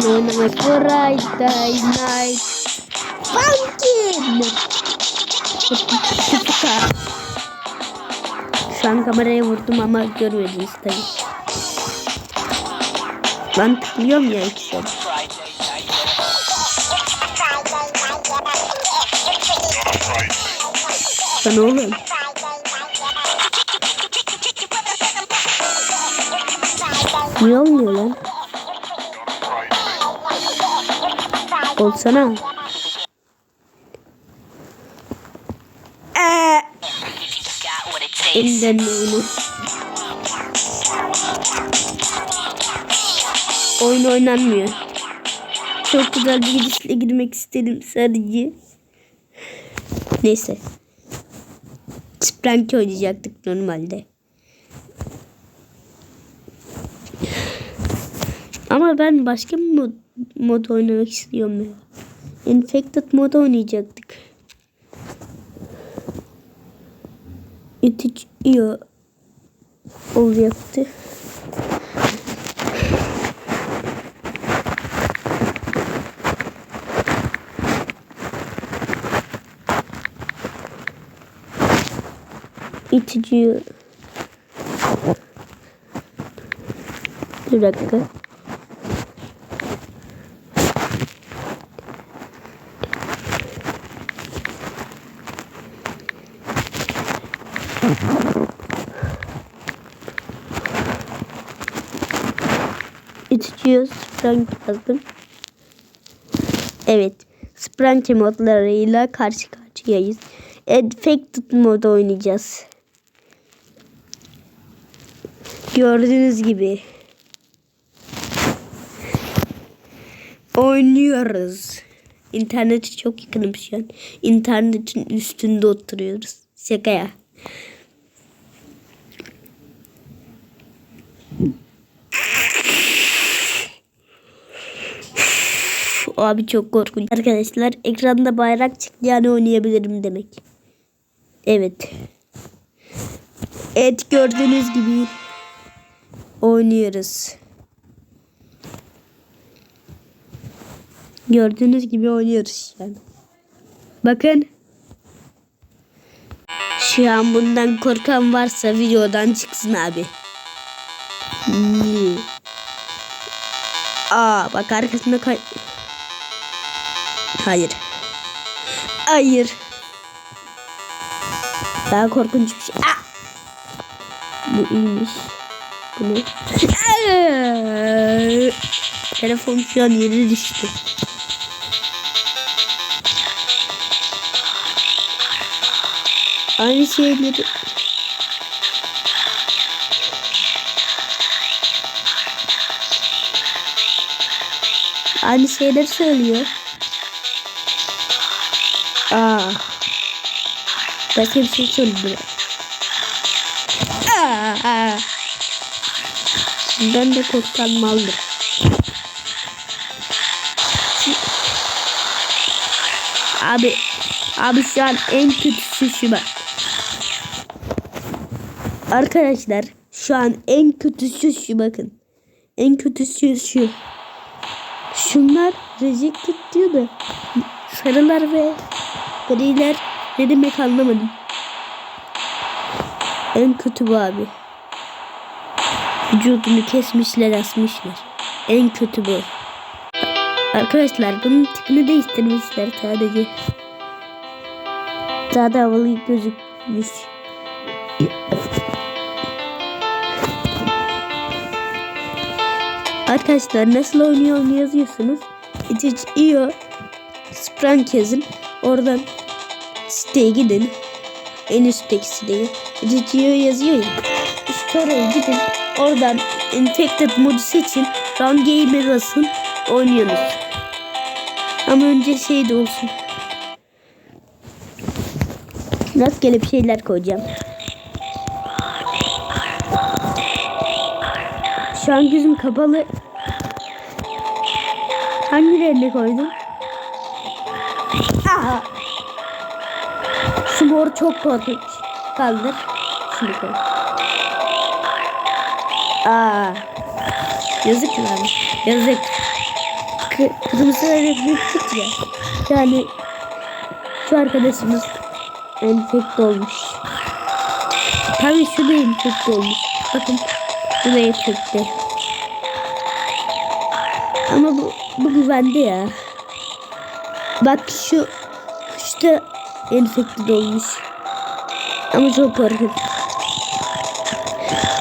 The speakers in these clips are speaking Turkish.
sizinle oynamak Friday Night Pumpkin. Şu an kameraya vurdum ama görmediniz tabii. Ben tıklıyorum ya ikisini. Sana oğlum. Niye olmuyor lan? Olsana. Takes. Elinden oyunu. Oyun oynanmıyor. Çok güzel bir girişle girmek istedim sadece. Neyse. Sprank oynayacaktık normalde. Ama ben başka bir mod, oynamak istiyorum ya. Infected mod oynayacaktık. İtiyor olacaktı. İtici Bir dakika. İtici Sprank yazdım. Evet. Sprank modlarıyla karşı karşıyayız. Infected mod oynayacağız. Gördüğünüz gibi. Oynuyoruz. İnternete çok yakınım şu an. İnternetin üstünde oturuyoruz. Şaka ya. Abi çok korkunç. Arkadaşlar ekranda bayrak çıktı yani oynayabilirim demek. Evet. Evet gördüğünüz gibi oynuyoruz. Gördüğünüz gibi oynuyoruz an. Bakın. Şu an bundan korkan varsa videodan çıksın abi. Hmm. Aa bak arkasında kay... Hayır. Hayır. Daha korkunç bir şey. Aa! Bu iyiymiş. Bu ne? Aa! Telefon şu an yere düştü. Aynı şeyleri Aynı şeyleri söylüyor. Aa. Başka bir şey söyledi. Aa. Ben de korkan maldır. Abi. Abi şu an en kötüsü şu bak. Arkadaşlar şu an en kötüsü şu bakın. En kötüsü şu. Şunlar rejected diyor da sarılar ve griler ne demek anlamadım. En kötü bu abi. Vücudunu kesmişler asmışlar. En kötü bu. Arkadaşlar bunun tipini değiştirmişler sadece. Daha da havalı gözükmüş. Arkadaşlar nasıl oynuyor onu yazıyorsunuz. Itch.io Sprank yazın. Oradan siteye gidin. En üstteki siteye. Itch.io yazıyor ya. İşte oraya gidin. Oradan Infected modu seçin. Run Game'e basın. Oynuyorsunuz. Ama önce şey de olsun. Rastgele bir şeyler koyacağım. Şu an gözüm kapalı. Hangilerini koydum? Aha. Şu mor çok korkunç. Kaldır. Şunu koy. Aa. Yazık lan. Yazık. Kı- Kırmızı öğretmenlik ya. Yani şu arkadaşımız enfekte olmuş. Tabii şu da enfekte olmuş. Bakın bu da enfekte. Ama bu, bu güvende ya. Bak şu da enfekte olmuş. Ama çok korkunç.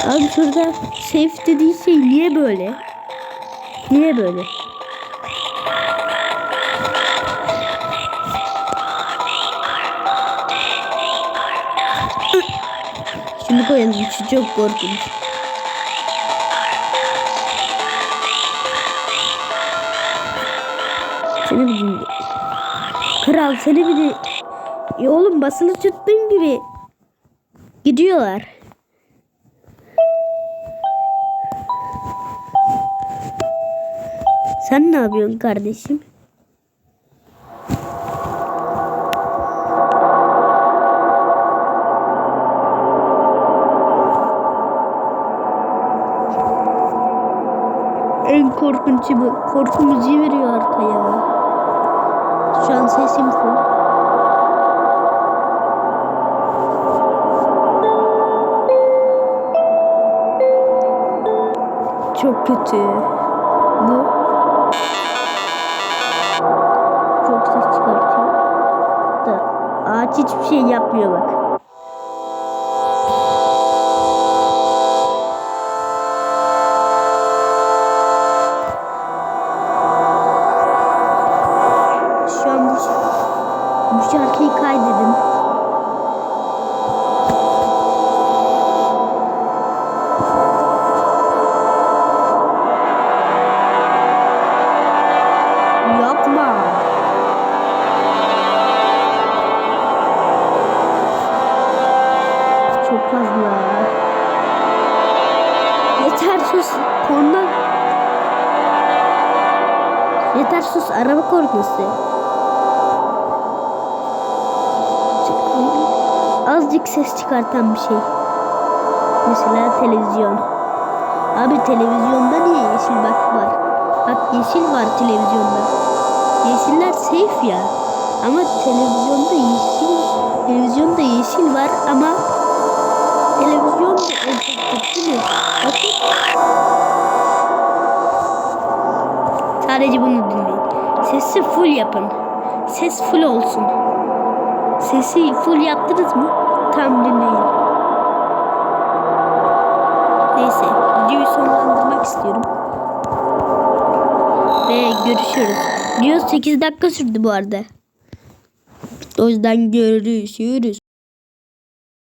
Abi şurada safe dediği şey niye böyle? Niye böyle? Şunu koyalım. Çok korkunç. Seni bir. Kral seni bir. Ya oğlum basılı tuttuğun gibi gidiyorlar. Sen ne yapıyorsun kardeşim? En korkunçu bu. Korku müziği veriyor arkaya. Şu an sesim full. Çok kötü. Bu çok ses çıkartıyor. Da ağaç hiçbir şey yapmıyor bak. Şarkıyı kaydedin. Yapma. Çok fazla. Yeter sus. Korna. Yeter sus. Araba korkusu. Azıcık ses çıkartan bir şey. Mesela televizyon. Abi televizyonda niye yeşil bak var? Bak yeşil var televizyonda. Yeşiller safe ya. Ama televizyonda yeşil televizyonda yeşil var ama televizyon da enfekte değil mi? Sadece bunu dinleyin. Sesi full yapın. Ses full olsun. Sesi full yaptınız mı? Tam dinleyin. Neyse videoyu sonlandırmak istiyorum. Ve görüşürüz. Video 8 dakika sürdü bu arada. O yüzden görüşürüz.